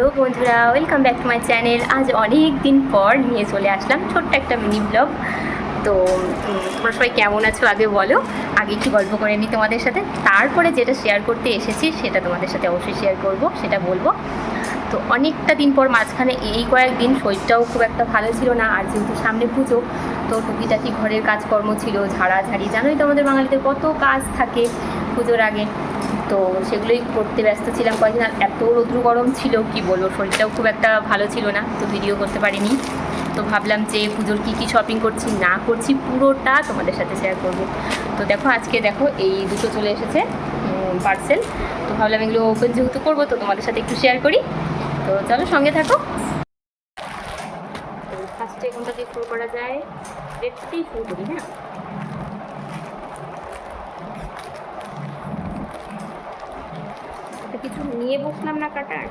Hello বন্ধুরা welcome back to my channel আজ অনেক দিন পর নিয়ে চলে আসলাম ছোট্ট একটা মিনি ব্লগ তো তোমরা সবাই কেমন আছো আগে বলো। আগে একটু গল্প করে নিই তোমাদের সাথে। তারপরে যেটা শেয়ার করতে এসেছি, সেটা তোমাদের সাথে অবশ্যই শেয়ার করব, সেটা বলব। তো, অনেকটা দিন পর মাঝখানে এই কয়েকদিন শরীরটাও খুব একটা ভালো ছিল না, আর যেহেতু সামনে পুজো, তো টুকিটাকি ঘরের কাজকর্ম ছিল, ঝাড়াঝাড়ি। জানোই তো আমাদের বাঙালিদের কত কাজ থাকে পুজোর আগে। তো সেগুলোই করতে ব্যস্ত ছিলাম কয়েকদিন, আর এত রৌদ্র গরম ছিল, কি বলব, শরীরটাও খুব একটা ভালো ছিল না, তো ভিডিও করতে পারিনি। তো ভাবলাম যে পুজোর কী কী শপিং করছি, না করছি, পুরোটা তোমাদের সাথে শেয়ার করব। তো দেখো, আজকে দেখো, এই দুটো চলে এসেছে পার্সেল তো ভাবলাম এগুলো ওপেন যেহেতু করব, তো তোমাদের সাথে একটু শেয়ার করি। তো চলো, সঙ্গে থাকো। ফার্স্টে কোনটা দিয়ে শুরু করা যায়? রেডটাই শুরু করি হ্যাঁ? কিছু নিয়ে বসলাম না কাটার।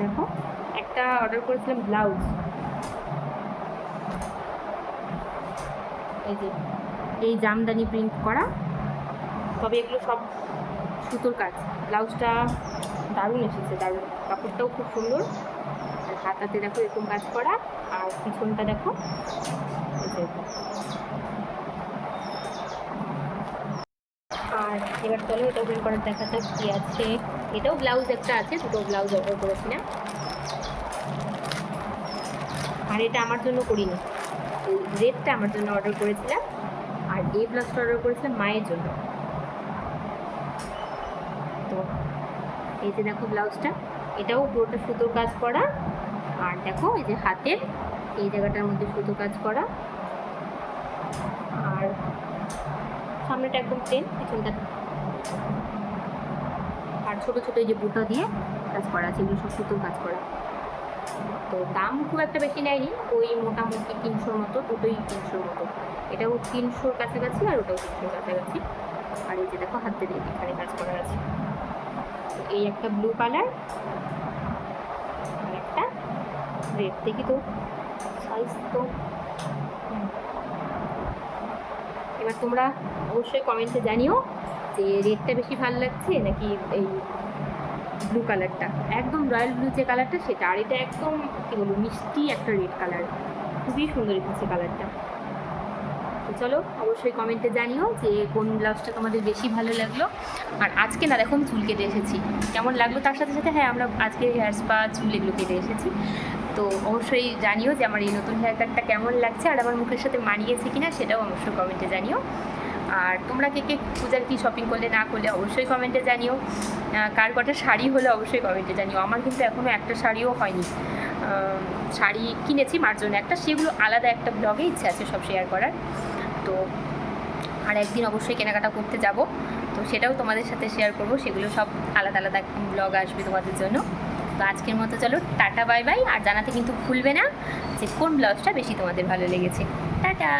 দেখো, একটা অর্ডার করেছিলাম ব্লাউজ এই যে, এই জামদানি প্রিন্ট করা। তবে এগুলো সব সুতোর কাজ। ব্লাউজটা দারুণ এসেছে, দারুণ। কাপড়টাও খুব সুন্দর। আর হাতাতে দেখো এরকম কাজ করা, আর পিছনটা দেখো আর এবার চলো, এটা ওপেন করার দেখা যাক কি আছে। এটাও ব্লাউজ একটা আছে, দুটো ব্লাউজ অর্ডার করেছিলাম আর এটা আমার জন্য করিনি। রেডটা আমার জন্য অর্ডার করেছিলাম। আর এই ব্লাউজটা অর্ডার করেছিলাম মায়ের জন্য। তো এই যে দেখো ব্লাউজটা, এটাও পুরোটা সুতোর কাজ করা। আর দেখো এই যে হাতের, এই জায়গাটার মধ্যে সুতো কাজ করা। আর সামনেটা একদম প্লেন পিছনটা আর ছোটো ছোটো এই যে বুটা দিয়ে কাজ করা আছে, এগুলো সব সুতোর কাজ করা। তো দাম খুব একটা বেশি নেয়নি, ওই মোটামুটি তিনশোর মতো, দুটোই তিনশোর মতো। এটাও তিনশোর কাছাকাছি আর ওটাও তিনশোর কাছাকাছি। আর এই যে দেখো হাতে দিয়ে এখানে কাজ করা আছে। এই একটা ব্লু কালার আর একটা রেড দেখি তো সাইজ তো। এবার তোমরা অবশ্যই কমেন্টে জানিও যে রেডটা বেশি ভালো লাগছে নাকি এই ব্লু কালারটা একদম রয়্যাল ব্লু যে কালারটা সেটা। আর এটা একদম, কী বলব, মিষ্টি একটা রেড কালার খুবই সুন্দর এসেছে কালারটা চলো, অবশ্যই কমেন্টে জানিও যে কোন ব্লাউজটা তোমাদের বেশি ভালো লাগল। আর আজকে না দেখো আমি চুল কেটে এসেছি। কেমন লাগল তার সাথে সাথে? হ্যাঁ আমরা আজকে হেয়ার স্পা চুল এগুলো কেটে এসেছি। তো অবশ্যই জানিও যে আমার এই নতুন হেয়ার কাটটা কেমন লাগছে আর আমার মুখের সাথে মানিয়েছে কিনা সেটাও অবশ্যই কমেন্টে জানিও। আর তোমরা কে কে পূজার কী শপিং করলে না করলে অবশ্যই কমেন্টে জানিও। কার কটা শাড়ি হলে অবশ্যই কমেন্টে জানিও। আমার কিন্তু এখনও একটা শাড়িও হয়নি। শাড়ি কিনেছি মার জন্য একটা, সেগুলো আলাদা একটা ব্লগে ইচ্ছে আছে সব শেয়ার করার। তো আর একদিন অবশ্যই কেনাকাটা করতে যাব। তো সেটাও তোমাদের সাথে শেয়ার করব। সেগুলো সব আলাদা আলাদা ব্লগ আসবে তোমাদের জন্য। তো আজকের মতো চলো, টাটা বাই বাই আর জানাতে কিন্তু ভুলবে না যে কোন ব্লাউজটা বেশি তোমাদের ভালো লেগেছে। টাটা!